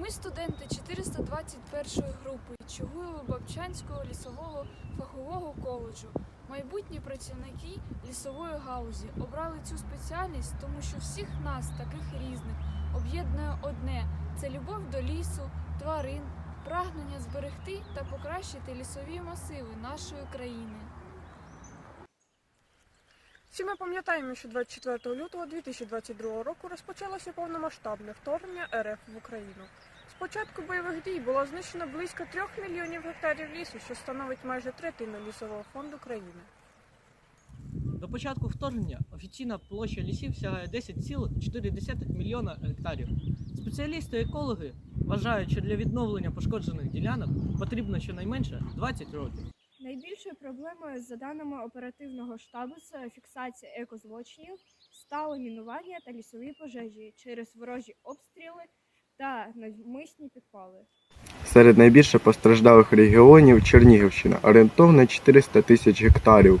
Ми студенти 421 групи Чугуєво-Бабчанського лісового фахового коледжу. Майбутні працівники лісової гаузі обрали цю спеціальність, тому що всіх нас, таких різних, об'єднує одне це любов до лісу, тварин, прагнення зберегти та покращити лісові масиви нашої країни. Всі ми пам'ятаємо, що 24 лютого 2022 року розпочалося повномасштабне вторгнення РФ в Україну. З початку бойових дій було знищено близько 3 мільйонів гектарів лісу, що становить майже третину лісового фонду країни. До початку вторгнення офіційна площа лісів сягає 10,4 мільйона гектарів. Спеціалісти-екологи вважають, що для відновлення пошкоджених ділянок потрібно щонайменше 20 років. Найбільшою проблемою, за даними оперативного штабу, це фіксація екозлочинів, стале мінування та лісові пожежі через ворожі обстріли та навмисні підпали. Серед найбільше постраждалих регіонів Чернігівщина орієнтовно 400 тисяч гектарів,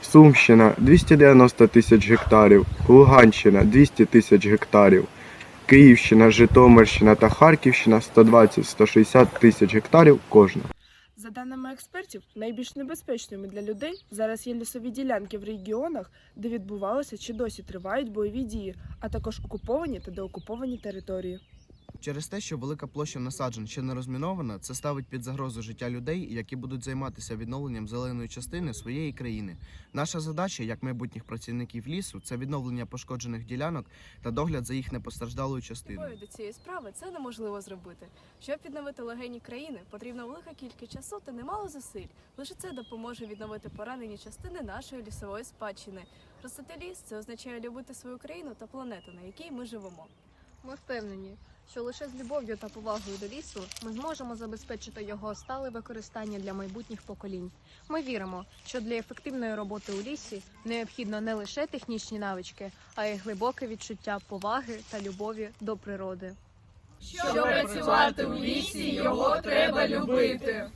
Сумщина 290 тисяч гектарів, Луганщина 200 тисяч гектарів, Київщина, Житомирщина та Харківщина 120-160 тисяч гектарів кожна. За даними експертів, найбільш небезпечними для людей зараз є лісові ділянки в регіонах, де відбувалися чи досі тривають бойові дії, а також окуповані та деокуповані території. Через те, що велика площа насаджень ще не розмінована, це ставить під загрозу життя людей, які будуть займатися відновленням зеленої частини своєї країни. Наша задача, як майбутніх працівників лісу, це відновлення пошкоджених ділянок та догляд за їх непостраждалою частиною. До цієї справи це неможливо зробити. Щоб відновити легені країни, потрібна велика кількість часу та немало зусиль. Лише це допоможе відновити поранені частини нашої лісової спадщини. Ростити ліс це означає любити свою країну та планету, на якій ми живемо. Ми впевнені, що лише з любов'ю та повагою до лісу ми зможемо забезпечити його стале використання для майбутніх поколінь. Ми віримо, що для ефективної роботи у лісі необхідно не лише технічні навички, а й глибоке відчуття поваги та любові до природи. Щоб працювати у лісі, його треба любити.